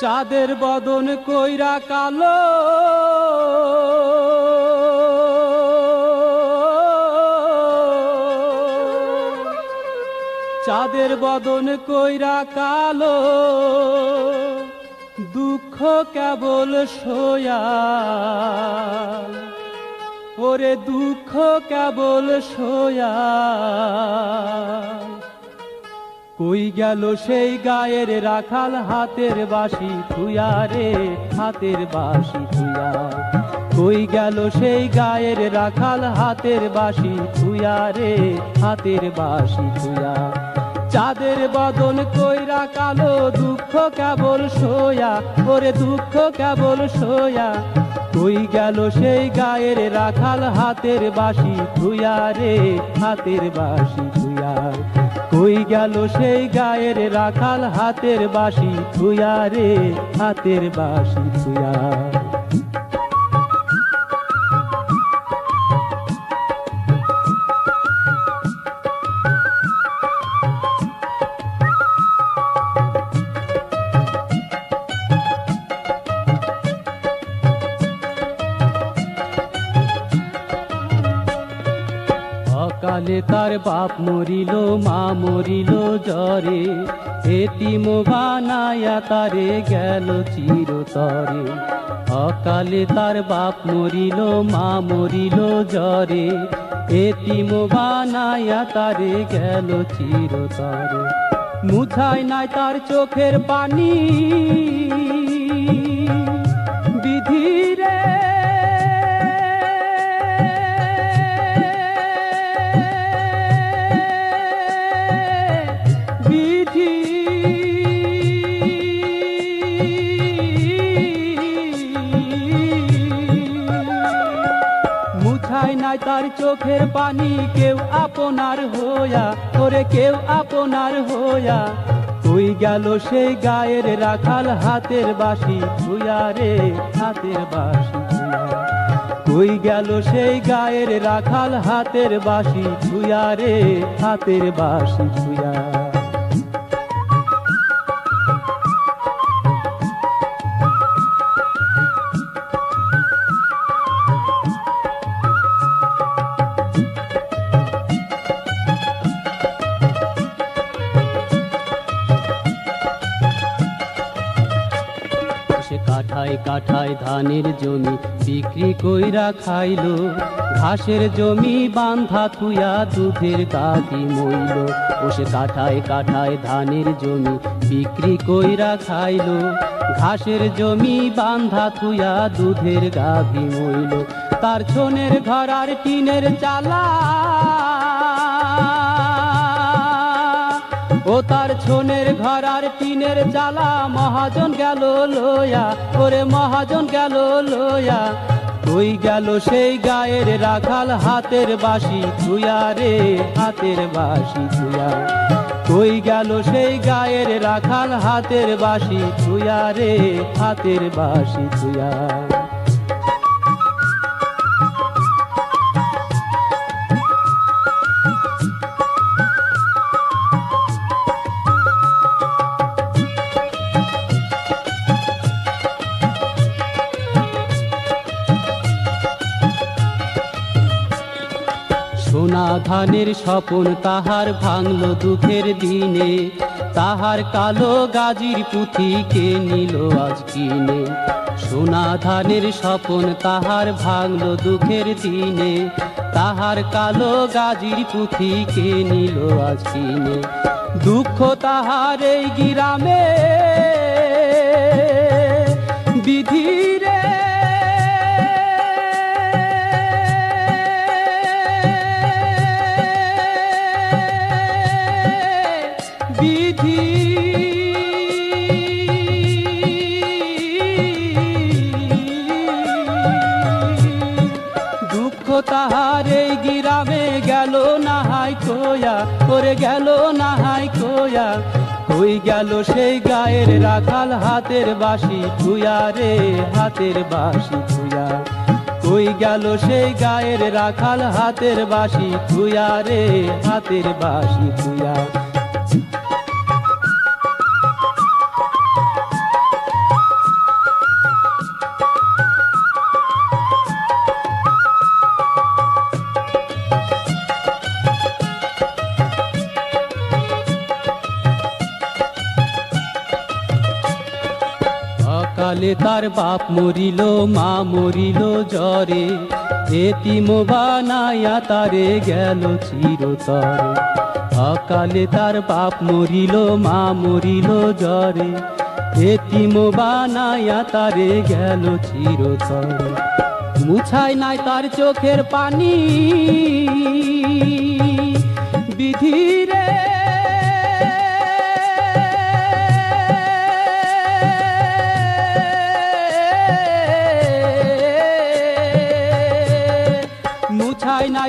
চাঁদের বদন কইরা কালো। চাঁদের বদন কইরা কালো। দুঃখ কেবল সোয়া। ওরে দুঃখ কেবল সোয়া। কই গেল সেই গায়ের রাখাল হাতের বাসি থুয়া রে, হাতের বাসি থুয়া কই গেল সেই গায়ের রাখাল হাতের বাসি থুয়া রে, হাতের বাসি থুয়া চাঁদের বদন কইরা কালো দুঃখ কেবল সোয়া ওরে দুঃখ কেবল সোয়া কই গেল সেই গায়ের রাখাল হাতের বাসি থুয়া রে, হাতের বাসি থুয়া কই গেল সেই গায়ের রাখাল হাতের বাসি থুয়া রে হাতের বাসি থুয়া অকালে তার বাপ মরিল, মা মরিল জ্বরে। এতিম বানায়া তারে গেল চিরতরে। অকালে তার বাপ মরিল, মা মরিল জ্বরে। এতিম বানায়া তারে গেল চিরতরে। মুছায় নাই তার চোখের পানি। মুছায় নাই তার চোখের পানি, কেউ আপনার হইয়া, ওরে কেউ আপনার হইয়া। তুই গেল সেই গায়ের রাখাল হাতের বাসি ছুয়া রে হাতের বাসি তুই গেল সেই গায়ের রাখাল হাতের বাসি ছুয়া রে হাতের বাসি ছুয়া কাঠায় কাঠায় ধানের জমি বিক্রি কইরা খাইলো। ঘাসের জমি বান্ধা থুয়া দুধের গাভি মইল। ও সে কাঠায় কাঠায় ধানের জমি বিক্রি কইরা খাইলো। ঘাসের জমি বান্ধা থুয়া দুধের গাভি মইল। তার ছোনের ঘর আর টিনের চালা তার ছোনের ঘর আর টিনের চালা মহাজন গেল লোয়া ওরে মহাজন গেল লোয়া তুই গেল সেই গায়ের রাখাল হাতের বাসি ছুয়া রে, হাতের বাসি ছুয়া। তুই গেল সেই গায়ের রাখাল হাতের বাসি ছুয়া রে, হাতের বাসি ছুয়া। সোনা ধানের স্বপন তাহার ভাঙল দুঃখের দিনে। তাহার কালো গাজির পুঁথি কে নিল আজ কিনে? সোনা ধানের স্বপন তাহার ভাঙল দুঃখের দিনে। তাহার কালো গাজির পুঁথি কে নিল আজ কিনে? দুঃখ তাহার এই গিরামে বিধি। দুঃখ তাহার এই গিরামে গেল নাহাই কোয়া করে গেল নাহাই কোয়া কই গেল সেই গায়ের রাখাল হাতের বাসি ছুয়া রে হাতের বাসি ছুয়া কই গেল সেই গায়ের রাখাল হাতের বাসি ছুয়া রে হাতের বাসি ছুয়া অকালে তার বাপ মরিল, মা মরিল জ্বরে। এতিম বানাইয়া তারে গেল চিরতরে। অকালে তার বাপ মরিল, মা মরিল জ্বরে। এতিম বানাইয়া তারে গেল চিরতরে। মুছাই নাই তার চোখের পানি।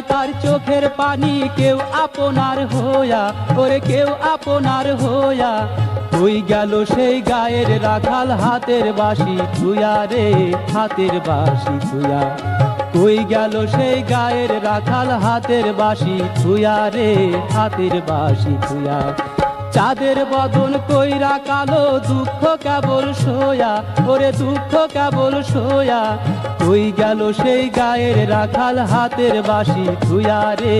তার চোখের পানি কেউ আপনার হইয়া, ওরে কেউ আপনার হইয়া। তুই গেল সেই গায়ের রাখাল হাতের বাসি ধুয়া রে হাতের বাসি ধুয়া তুই গেল সেই গায়ের রাখাল হাতের বাসি ধুয়া রে হাতের বাসি ছুয়া। চাঁদের বদন কইরা কালো দুঃখ কেবল সোয়া, ওরে দুঃখ কেবল সোয়া। কই গেল সেই গায়ের রাখাল হাতের বাসি তুই রে?